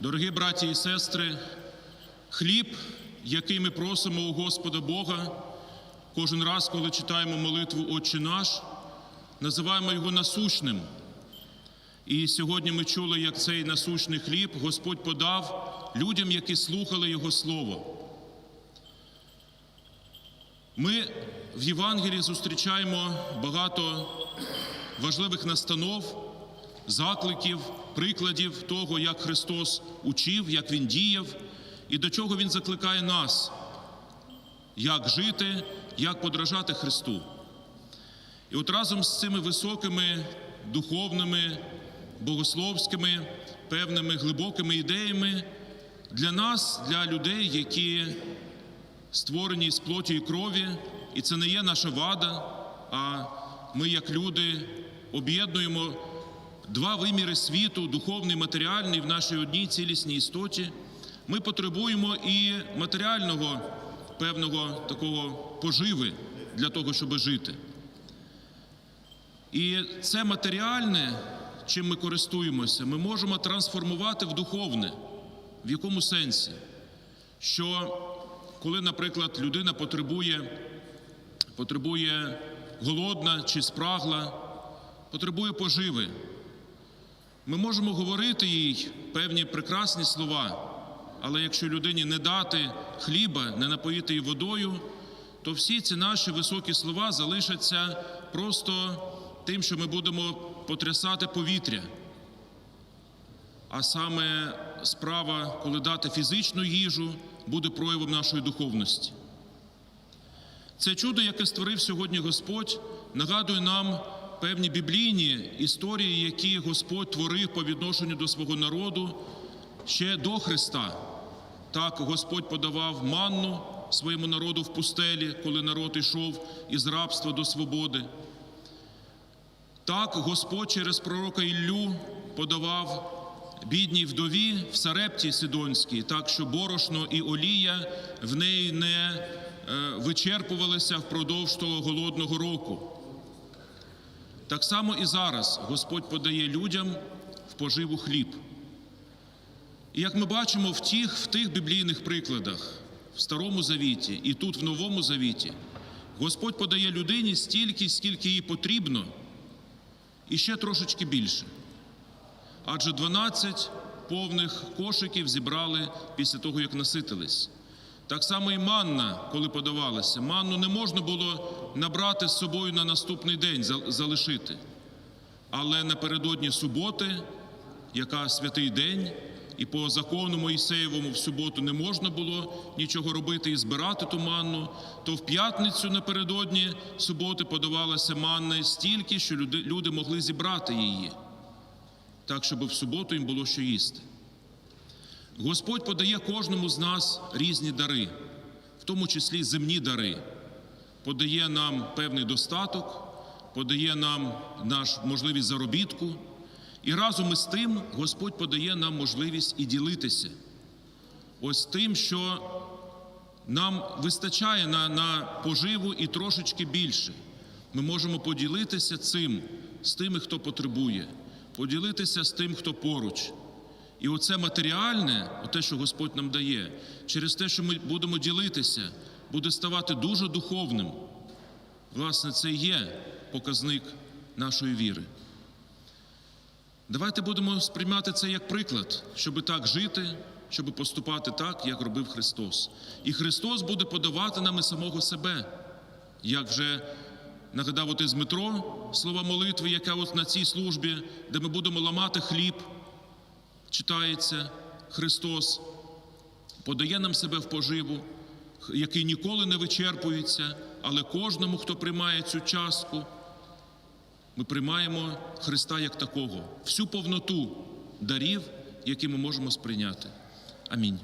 Дорогі браті і сестри, хліб, який ми просимо у Господа Бога, кожен раз, коли читаємо молитву Отче наш, називаємо його насущним. І сьогодні ми чули, як цей насущний хліб Господь подав людям, які слухали Його Слово. Ми в Євангелії зустрічаємо багато важливих настанов, закликів, прикладів того, як Христос учив, як Він діяв і до чого Він закликає нас, як жити, як подражати Христу. І от разом з цими високими духовними, богословськими, певними глибокими ідеями для нас, для людей, які створені з плоті і крові, і це не є наша вада, а ми, як люди, об'єднуємо два виміри світу, духовний матеріальний, в нашій одній цілісній істоті. Ми потребуємо і матеріального певного такого поживи для того, щоб жити. І це матеріальне, чим ми користуємося, ми можемо трансформувати в духовне. В якому сенсі? Що коли, наприклад, людина потребує, потребує голодна чи спрагла, потребує поживи, ми можемо говорити їй певні прекрасні слова, але якщо людині не дати хліба, не напоїти її водою, то всі ці наші високі слова залишаться просто тим, що ми будемо потрясати повітря. А саме справа, коли дати фізичну їжу, буде проявом нашої духовності. Це чудо, яке створив сьогодні Господь, нагадує нам певні біблійні історії, які Господь творив по відношенню до свого народу ще до Христа. Так Господь подавав манну своєму народу в пустелі, коли народ йшов із рабства до свободи. Так Господь через пророка Іллю подавав бідній вдові в Сарепті Сидонській, так що борошно і олія в неї не е, вичерпувалися впродовж того голодного року. Так само і зараз Господь подає людям в поживу хліб. І як ми бачимо в тих, в тих біблійних прикладах, в Старому Завіті і тут, в Новому Завіті, Господь подає людині стільки, скільки їй потрібно, і ще трошечки більше. Адже 12 повних кошиків зібрали після того, як наситились. Так само і манна, коли подавалася. Манну не можна було набрати з собою на наступний день, залишити. Але напередодні суботи, яка святий день, і по закону Моїсеєвому в суботу не можна було нічого робити і збирати ту манну, то в п'ятницю напередодні суботи подавалася манна стільки, що люди, могли зібрати її, так, щоб в суботу їм було що їсти. Господь подає кожному з нас різні дари, в тому числі земні дари, подає нам певний достаток, подає нам наш можливість заробітку. І разом із тим Господь подає нам можливість і ділитися. Ось тим, що нам вистачає на, на поживу і трошечки більше. Ми можемо поділитися цим з тими, хто потребує, поділитися з тим, хто поруч. І оце матеріальне, те, що Господь нам дає, через те, що ми будемо ділитися, буде ставати дуже духовним. Власне, це є показник нашої віри. Давайте будемо сприймати це як приклад, щоб так жити, щоб поступати так, як робив Христос. І Христос буде подавати нам і самого себе, як вже нагадав отець Дмитро слова молитви, яка от на цій службі, де ми будемо ламати хліб, читається Христос, подає нам себе в поживу, який ніколи не вичерпується, але кожному, хто приймає цю частку. Ми приймаємо Христа як такого, всю повноту дарів, які ми можемо сприйняти. Амінь.